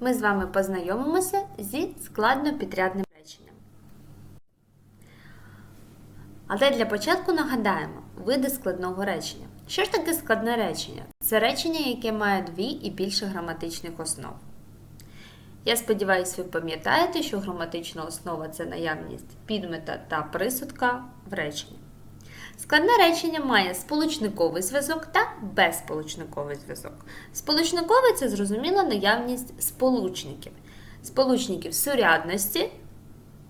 ми з вами познайомимося зі складнопідрядним реченням. Але для початку нагадаємо види складного речення. Що ж таке складне речення? Це речення, яке має дві і більше граматичних основ. Я сподіваюся, ви пам'ятаєте, що граматична основа це наявність підмета та присудка в реченні. Складне речення має сполучниковий зв'язок та безсполучниковий зв'язок. Сполучниковий це зрозуміло наявність сполучників. Сполучників сурядності,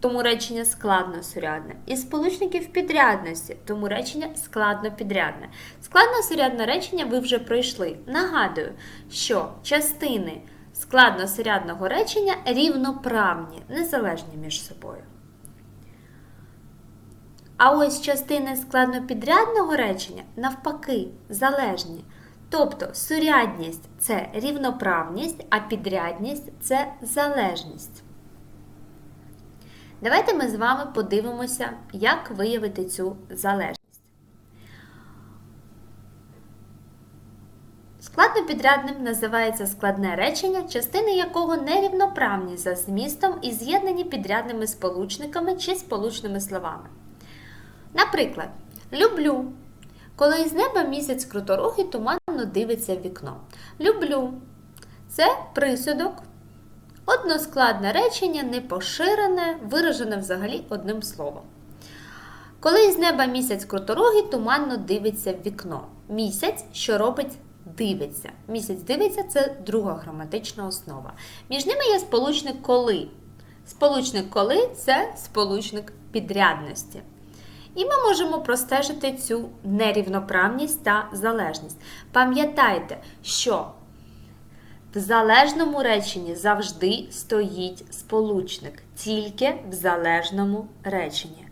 тому речення складно-сурядне, і сполучників підрядності, тому речення складно-підрядне. Складно-сурядне речення ви вже пройшли. Нагадую, що частини складно-сурядного речення рівноправні, незалежні між собою. А ось частини складнопідрядного речення навпаки залежні. Тобто сурядність це рівноправність, а підрядність це залежність. Давайте ми з вами подивимося, як виявити цю залежність. Складнопідрядним називається складне речення, частини якого нерівноправні за змістом і з'єднані підрядними сполучниками чи сполучними словами. Наприклад, люблю. Коли із неба місяць круторогий туманно дивиться в вікно. Люблю. Це присудок. Односкладне речення, непоширене, виражене взагалі одним словом. Коли із неба місяць круторогий туманно дивиться в вікно. Місяць, що робить дивиться. Місяць дивиться це друга граматична основа. Між ними є сполучник коли. Сполучник коли це сполучник підрядності. І ми можемо простежити цю нерівноправність та залежність. Пам'ятайте, що в залежному реченні завжди стоїть сполучник, тільки в залежному реченні.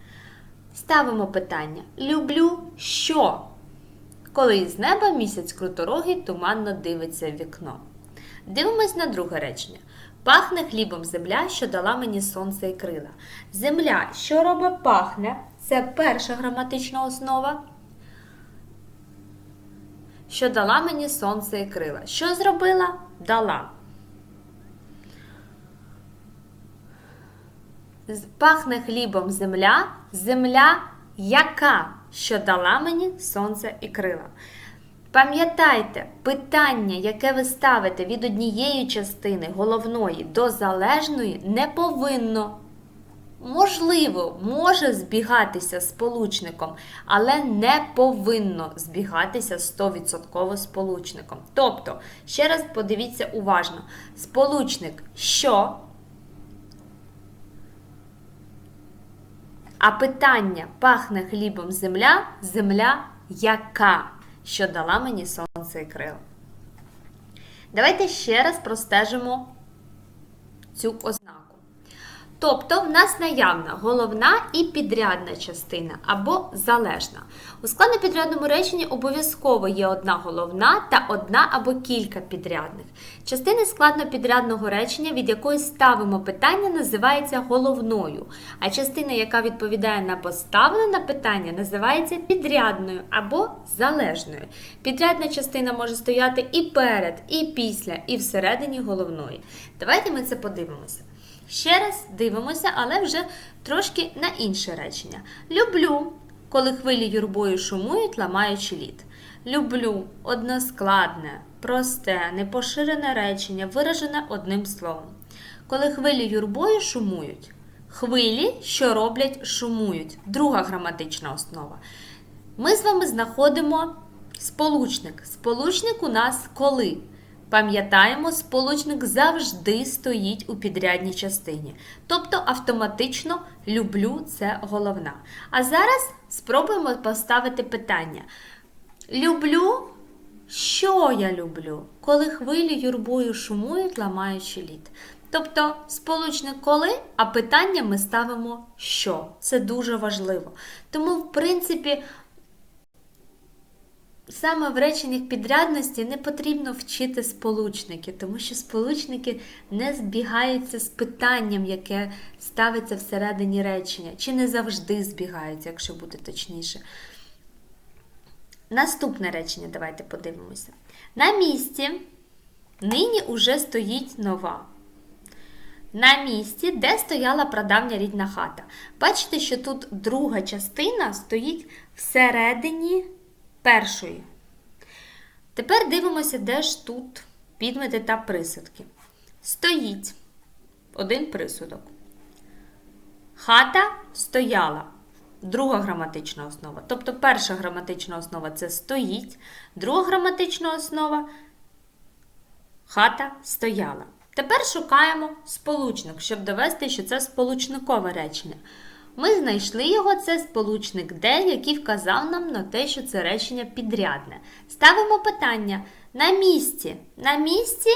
Ставимо питання: люблю що? Коли з неба місяць круторогий туманно дивиться вікно. Дивимось на друге речення. Пахне хлібом земля, що дала мені сонце і крила. Земля, що робить пахне, це перша граматична основа. Що дала мені сонце і крила. Що зробила? Дала. Пахне хлібом земля, земля яка, що дала мені сонце і крила. Пам'ятайте, питання, яке ви ставите від однієї частини головної до залежної, не повинно. Можливо, може збігатися сполучником, але не повинно збігатися 100% сполучником. Тобто, ще раз подивіться уважно: сполучник що? А питання пахне хлібом земля, земля яка? що дала мені сонце і крила. Давайте ще раз простежимо цю ознаку. Тобто, в нас наявна головна і підрядна частина або залежна. У складнопідрядному реченні обов'язково є одна головна та одна або кілька підрядних. Частини складнопідрядного речення, від якої ставимо питання, називається головною, а частина, яка відповідає на поставлене питання, називається підрядною або залежною. Підрядна частина може стояти і перед, і після, і всередині головної. Давайте ми це подивимося. Ще раз дивимося, але вже трошки на інше речення. Люблю, коли хвилі юрбою шумують, ламаючи лід. Люблю односкладне, просте, непоширене речення, виражене одним словом. Коли хвилі юрбою шумують. Хвилі, що роблять, шумують. Друга граматична основа. Ми з вами знаходимо сполучник. Сполучник у нас коли. Пам'ятаємо, сполучник завжди стоїть у підрядній частині. Тобто автоматично люблю це головна. А зараз спробуємо поставити питання. Люблю, що я люблю, коли хвилі юрбою шумують, ламаючи лід. Тобто сполучник коли, а питання ми ставимо що. Це дуже важливо. Тому, в принципі, Саме в реченнях підрядності не потрібно вчити сполучники, тому що сполучники не збігаються з питанням, яке ставиться всередині речення, чи не завжди збігаються, якщо бути точніше. Наступне речення, давайте подивимося. На місці нині уже стоїть нова. на місці, де стояла прадавня рідна хата. Бачите, що тут друга частина стоїть всередині першої. Тепер дивимося, де ж тут підмети та присудки. Стоїть один присудок. Хата стояла. Друга граматична основа. Тобто перша граматична основа це стоїть, друга граматична основа хата стояла. Тепер шукаємо сполучник, щоб довести, що це сполучникове речення. Ми знайшли його, це сполучник де, який вказав нам на те, що це речення підрядне. Ставимо питання на місці. На місці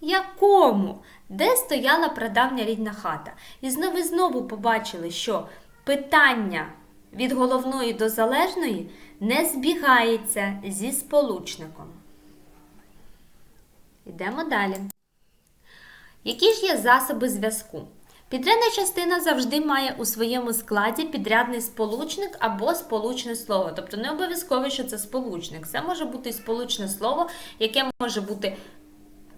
якому? Де стояла прадавня рідна хата? І знову знову побачили, що питання від головної до залежної не збігається зі сполучником. Йдемо далі. Які ж є засоби зв'язку? Підрядна частина завжди має у своєму складі підрядний сполучник або сполучне слово. Тобто не обов'язково, що це сполучник. Це може бути сполучне слово, яке може бути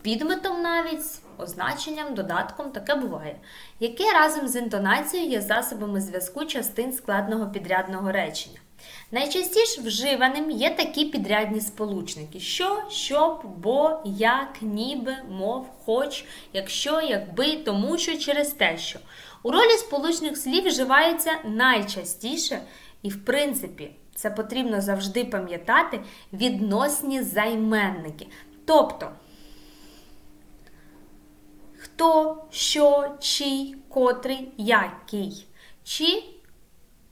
підметом навіть, означенням, додатком, таке буває, яке разом з інтонацією є засобами зв'язку частин складного підрядного речення. Найчастіше вживаним є такі підрядні сполучники: що, щоб, бо, як, ніби, мов, хоч, якщо, якби, тому що, через те, що. У ролі сполучних слів вживаються найчастіше, і, в принципі, це потрібно завжди пам'ятати відносні займенники. Тобто, хто, що, чий, котрий, який. Чи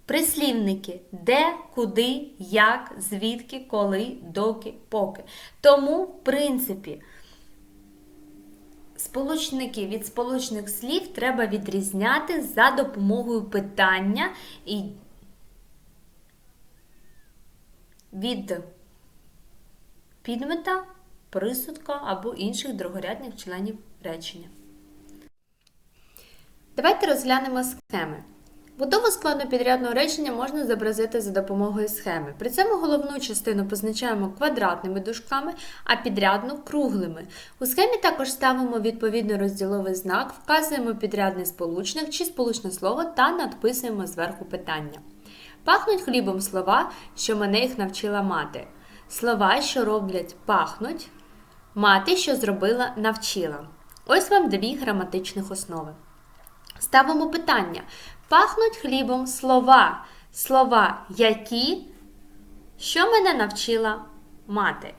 Прислівники де, куди, як, звідки, коли, доки, поки. Тому, в принципі, сполучники від сполучних слів треба відрізняти за допомогою питання і від підмета, присудка або інших другорядних членів речення. Давайте розглянемо схеми. Будову складнопідрядного речення можна зобразити за допомогою схеми. При цьому головну частину позначаємо квадратними дужками, а підрядну круглими. У схемі також ставимо відповідний розділовий знак, вказуємо підрядний сполучник чи сполучне слово та надписуємо зверху питання. Пахнуть хлібом слова, що мене їх навчила мати. Слова, що роблять пахнуть, мати, що зробила, навчила. Ось вам дві граматичних основи. Ставимо питання. Пахнуть хлібом слова. Слова які, що мене навчила мати.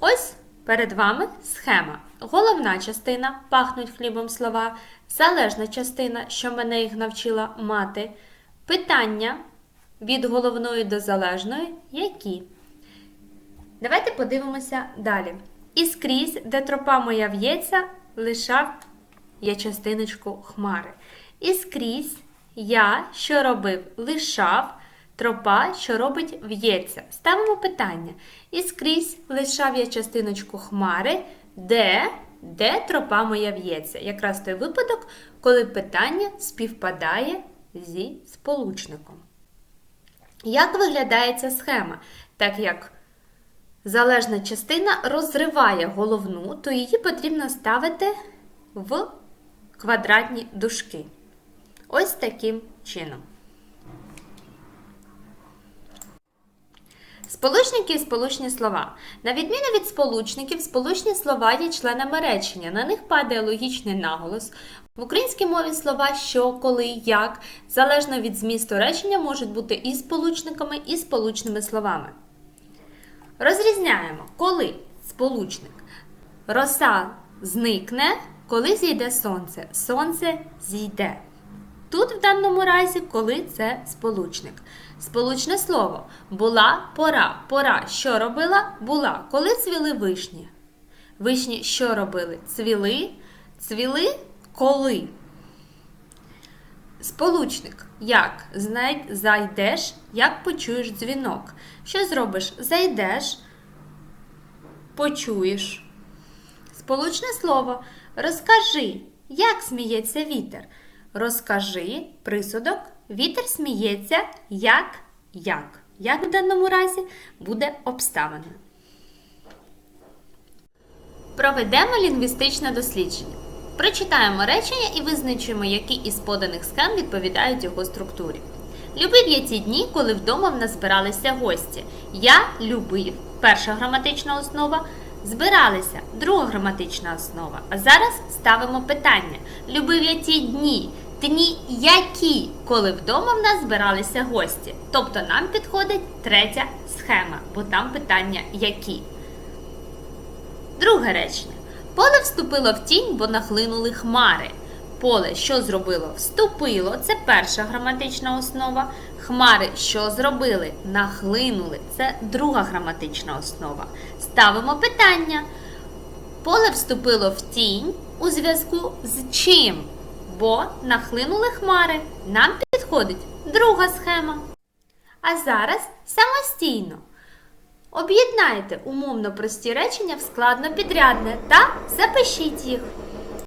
Ось перед вами схема. Головна частина пахнуть хлібом слова, залежна частина, що мене їх навчила мати. Питання від головної до залежної які. Давайте подивимося далі. І скрізь, де тропа моя в'ється, лишав я частиночку хмари. І скрізь я, що робив, лишав, тропа, що робить, в'ється. Ставимо питання. І скрізь лишав я частиночку хмари, де, де тропа моя в'ється. Якраз той випадок, коли питання співпадає зі сполучником. Як виглядає ця схема? Так як залежна частина розриває головну, то її потрібно ставити в квадратні дужки. Ось таким чином. Сполучники і сполучні слова. На відміну від сполучників, сполучні слова є членами речення. На них падає логічний наголос. В українській мові слова що, коли, як, залежно від змісту речення, можуть бути і сполучниками, і сполучними словами. Розрізняємо, коли сполучник. Роса зникне, коли зійде сонце. Сонце зійде. Тут в даному разі, коли це сполучник. Сполучне слово була пора. Пора що робила? Була. Коли цвіли вишні? Вишні що робили? Цвіли? Цвіли коли? Сполучник. Як? Зайдеш, як почуєш дзвінок. Що зробиш? Зайдеш, почуєш. Сполучне слово. Розкажи, як сміється вітер. Розкажи присудок, вітер сміється, як як. Як в даному разі буде обставиною. Проведемо лінгвістичне дослідження. Прочитаємо речення і визначимо, які із поданих схем відповідають його структурі. Любив я ті дні, коли вдома в нас збиралися гості. Я любив перша граматична основа. Збиралися друга граматична основа. А зараз ставимо питання: любив я ті дні які, коли вдома в нас збиралися гості. Тобто нам підходить третя схема, бо там питання які. Друге речення. Поле вступило в тінь, бо нахлинули хмари. Поле, що зробило? Вступило, це перша граматична основа. Хмари, що зробили? Нахлинули. Це друга граматична основа. Ставимо питання. Поле вступило в тінь у зв'язку з чим? Бо нахлинули хмари. Нам підходить друга схема. А зараз самостійно. Об'єднайте умовно прості речення в складно підрядне та запишіть їх.